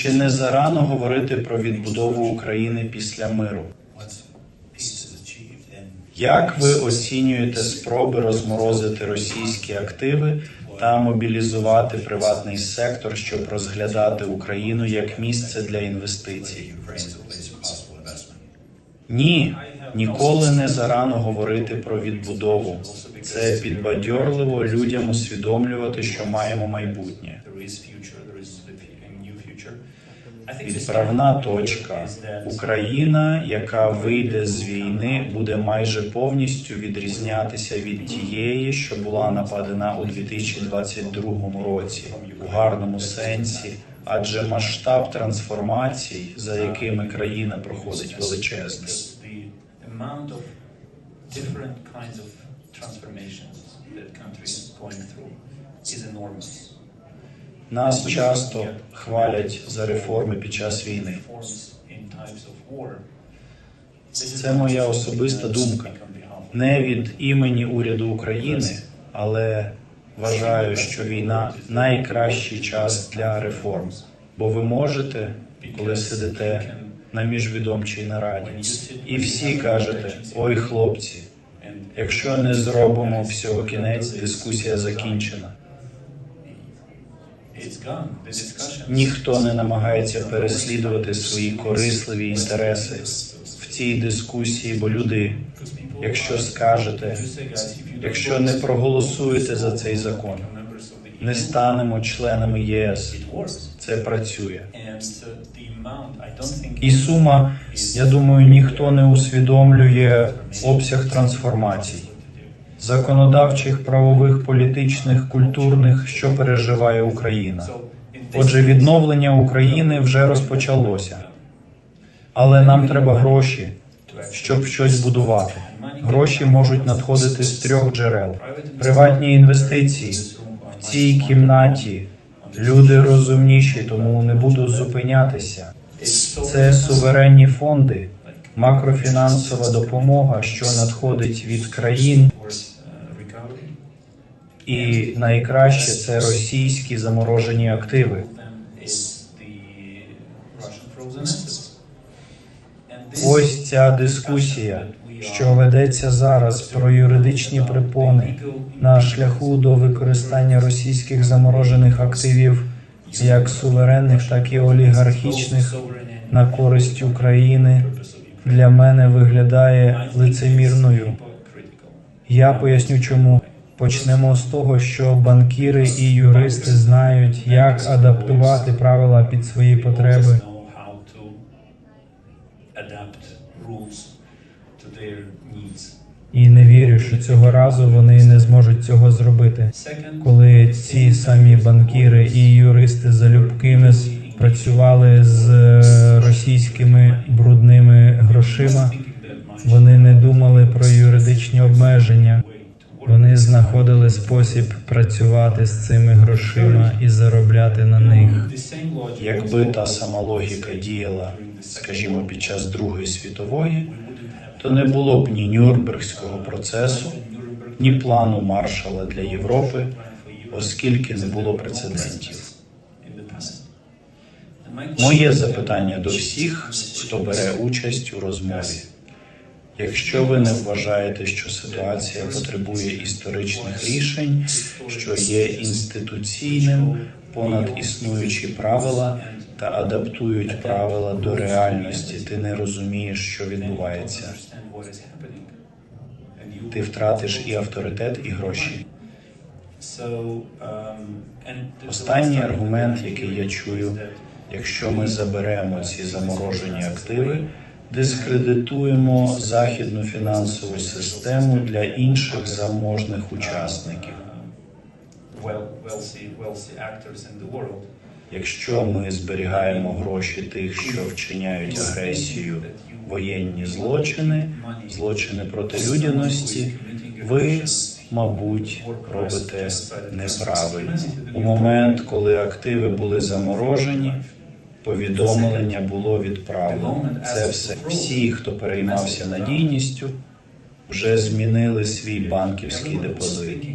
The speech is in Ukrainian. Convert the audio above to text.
Чи не зарано говорити про відбудову України після миру? Як ви оцінюєте спроби розморозити російські активи та мобілізувати приватний сектор, щоб розглядати Україну як місце для інвестицій? Ні, ніколи не зарано говорити про відбудову. Це підбадьорливо людям усвідомлювати, що маємо майбутнє. Відправна точка. Україна, яка вийде з війни, буде майже повністю відрізнятися від тієї, що була нападена у 2022 році, у гарному сенсі, адже масштаб трансформацій, за якими країна проходить величезний. different kinds of transformations that country is going through is enormous. Нас часто хвалять за реформи під час війни. Це моя особиста думка. Не від імені уряду України, але вважаю, що війна найкращий час для реформ. Бо ви можете, коли сидите на міжвідомчій нараді, і всі кажете: ой, хлопці, якщо не зробимо всього кінець, дискусія закінчена. Ніхто не намагається переслідувати свої корисливі інтереси в цій дискусії, бо люди, якщо скажете, якщо не проголосуєте за цей закон, не станемо членами ЄС. Це працює. І сума, я думаю, ніхто не усвідомлює обсяг трансформацій законодавчих, правових, політичних, культурних, що переживає Україна. Отже, відновлення України вже розпочалося, але нам треба гроші, щоб щось будувати. Гроші можуть надходити з трьох джерел: приватні інвестиції в цій кімнаті. Люди розумніші, тому не буду зупинятися. Це суверенні фонди, макрофінансова допомога, що надходить від країн. І найкраще це російські заморожені активи. Ось ця дискусія, що ведеться зараз про юридичні препони на шляху до використання російських заморожених активів як суверенних, так і олігархічних на користь України для мене виглядає лицемірною. Я поясню, чому почнемо з того, що банкіри і юристи знають, як адаптувати правила під свої потреби. І не вірю, що цього разу вони не зможуть цього зробити. Коли ці самі банкіри і юристи залюбкими працювали з е, російськими брудними грошима, thinking that much вони не думали про юридичні обмеження. way to work. Вони знаходили спосіб працювати з цими грошима і заробляти на них. Якби та сама логіка діяла, скажімо, під час Другої світової, то не було б ні Нюрнбергського процесу, ні плану Маршала для Європи, оскільки не було прецедентів. Моє запитання до всіх, хто бере участь у розмові. Якщо ви не вважаєте, що ситуація потребує історичних рішень, що є інституційним, понад існуючі правила та адаптують правила до реальності, ти не розумієш, що відбувається. Ти втратиш і авторитет, і гроші. Останній аргумент, який я чую, Якщо ми заберемо ці заморожені активи, дискредитуємо західну фінансову систему для інших заможних учасників. Якщо ми зберігаємо гроші тих, що вчиняють агресію, воєнні злочини, злочини проти людяності, ви, мабуть, робите неправильно. У момент, коли активи були заморожені, повідомлення було відправлено. Це все. Всі, хто переймався надійністю, вже змінили свій банківський депозит.